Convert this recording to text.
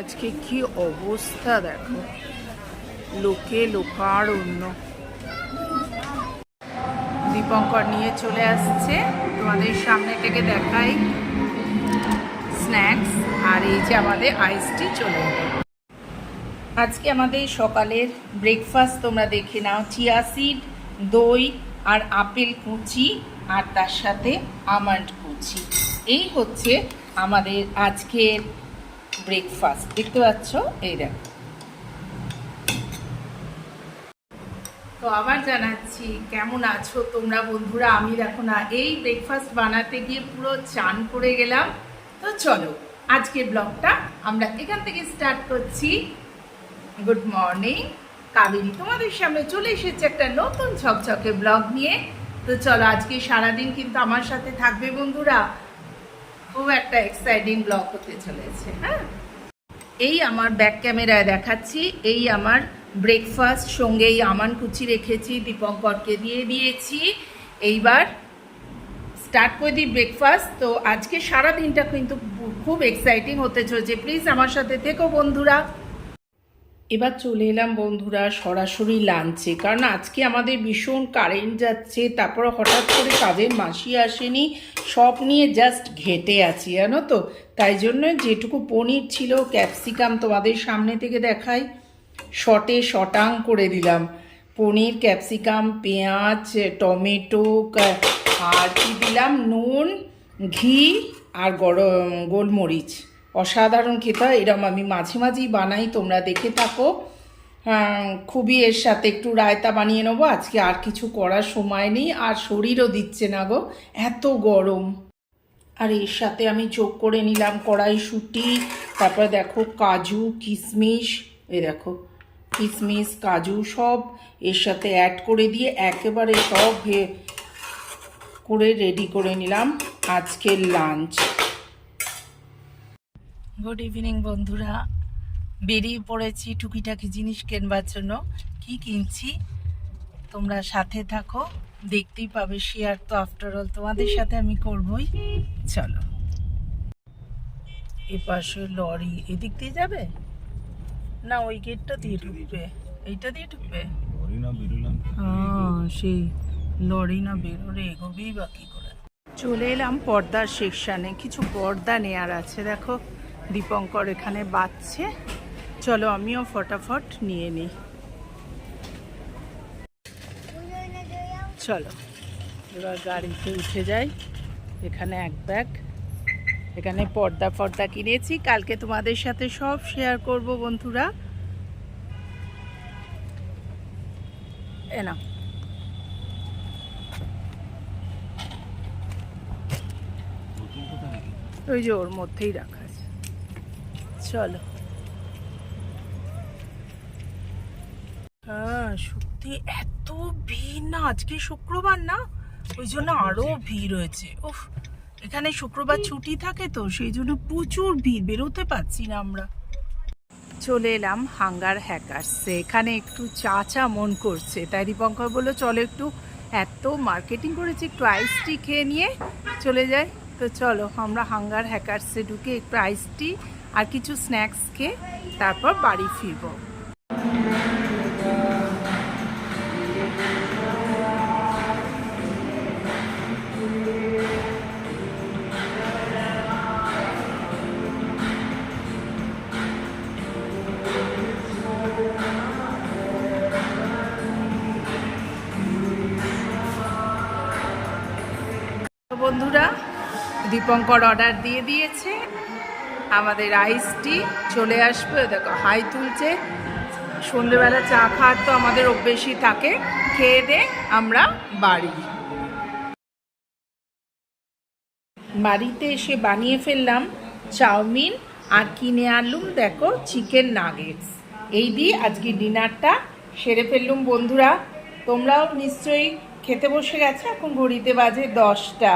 আজকে কি অবস্থা দেখো? লোকে লোকার অন্য দীপঙ্কর নিয়ে চলে আসছে। তোমাদের সামনে থেকে দেখাই স্ন্যাক্স আর এই যে আমাদের আইসটি চলে আজকে আমাদের সকালের ব্রেকফাস্ট তোমরা দেখে নাও। চিয়া সিড দই আর আপেল কুচি আর তার সাথে আমন্ড কুচি। এই হচ্ছে আমাদের আজকের ব্রেকফাস্ট দেখতে পাচ্ছ? এই দেখো। তো আবার জানাচ্ছি, কেমন আছো তোমরা বন্ধুরা? আমি দেখো না, এই ব্রেকফাস্ট বানাতে গিয়ে পুরো চান করে গেলাম। তো চলো, আজকের ব্লগটা আমরা এখান থেকে স্টার্ট করছি। গুড মর্নিং কাবেরি তোমাদের সামনে চলে এসেছে একটা নতুন ঝকঝকে ব্লগ নিয়ে। তো চলো, আজকে সারাদিন কিন্তু আমার সাথে থাকবে বন্ধুরা। খুব একটা এক্সাইটিং ব্লগ হতে চলেছে হ্যাঁ? এই আমার ব্যাক ক্যামেরায় দেখাচ্ছি, এই আমার ব্রেকফাস্ট সঙ্গে এই আমান কুচি রেখেছি, দীপঙ্করকে দিয়ে দিয়েছি। এইবার স্টার্ট করে দিই ব্রেকফাস্ট তো আজকে সারা দিনটা কিন্তু খুব এক্সাইটিং হতে চলেছে। প্লিজ আমার সাথে থেকো, বন্ধুরা। এবার চলে এলাম বন্ধুরা সরাসরি লাঞ্চে কারণ আজকে আমাদের ভীষণ কারেন্ট যাচ্ছে তারপর হঠাৎ করে কাজের মাসি আসেনি, সব নিয়ে জাস্ট ঘেটে আছি, জানো তো? তাই জন্য যেটুকু পনির ছিল ক্যাপসিকাম তোমাদের সামনে থেকে দেখাই। শটে শটাং করে দিলাম। পনির ক্যাপসিকাম পেঁয়াজ, টমেটো আর কি দিলাম? নুন, ঘি আর গরম, গোলমরিচ। অসাধারণ খেতে হয় এরম আমি মাঝে মাঝেই বানাই, তোমরা দেখে থাকো। খুবই এর সাথে একটু রায়তা বানিয়ে নেব, আজকে আর কিছু করার সময় নেই, আর শরীরও দিচ্ছে না গো, এত গরম। আর এর সাথে আমি যোগ করে নিলাম কড়াইশুঁটি, তারপর দেখো কাজু কিশমিশ এই দেখো কিশমিশ কাজু সব এর সাথে অ্যাড করে দিয়ে একেবারে সব করে রেডি করে নিলাম আজকের লাঞ্চ গুড ইভিনিং বন্ধুরা। বেরিয়ে পড়েছি টুকিটাকি জিনিস কেনবার জন্য। কি কিনছি? তোমরা সাথে থাকো দেখতেই পাবে শেয়ার তো আফটার অল তোমাদের সাথে আমি করবই। চলো। এ পাশে লরি এদিক দিয়ে যাবে? না ওই গেটটা দিয়ে ঢুকবে। এইটা দিয়ে ঢুকবে? হ্যাঁ সেই লরি না বেরোরে এগোবেই বা কি করে? চলে এলাম পর্দার সেকশানে কিছু পর্দা নেয়ার আছে দেখো। দীপঙ্কর এখানে বাঁচছে চলো আমিও ফটাফট নিয়ে নিই। চলো, এবার গাড়িতে উঠে যাই। এখানে এক ব্যাগ এখানে পর্দা ফর্দা কিনেছি। কালকে তোমাদের সাথে সব শেয়ার করব বন্ধুরা। এ নাও। ওই যে ওর মধ্যেই রাখা। চলো। হ্যাঁ সত্যি এত ভিড় না আজকে শুক্রবার না? ওই জন্য আরও ভিড়। হয়েছে। উফ এখানে শুক্রবার ছুটি থাকে তো সেই জন্য প্রচুর ভিড় বেরোতে পারছি না আমরা। চলে এলাম হাঙ্গার হ্যাকার্সে। এখানে একটু চা চা মন করছে। তাই দীপঙ্কর বলল চলো একটু এত মার্কেটিং করেছি একটু আইস টি খেয়ে নিয়ে চলে যাই। তো চলো আমরা হাঙ্গার হ্যাকার্সে ঢুকে একটু আইস টি আর কিছু স্ন্যাক্স খেয়ে তারপর বাড়ি ফিরবো। বন্ধুরা দীপঙ্কর অর্ডার দিয়ে দিয়েছে। আমাদের আইস টি চলে আসবে। দেখো, হাই তুলছে। সন্ধেবেলা চা খাওয়ার তো আমাদের অভ্যেসই থাকে। খেয়ে দে, আমরা বাড়ি। বাড়িতে এসে বানিয়ে ফেললাম চাউমিন আর কিনে আনলুম, দেখো, চিকেন নাগেটস এই দিয়ে আজকে ডিনারটা সেরে ফেললুম, বন্ধুরা। তোমরাও নিশ্চয়ই খেতে বসে গেছে, এখন ঘড়িতে বাজে দশটা।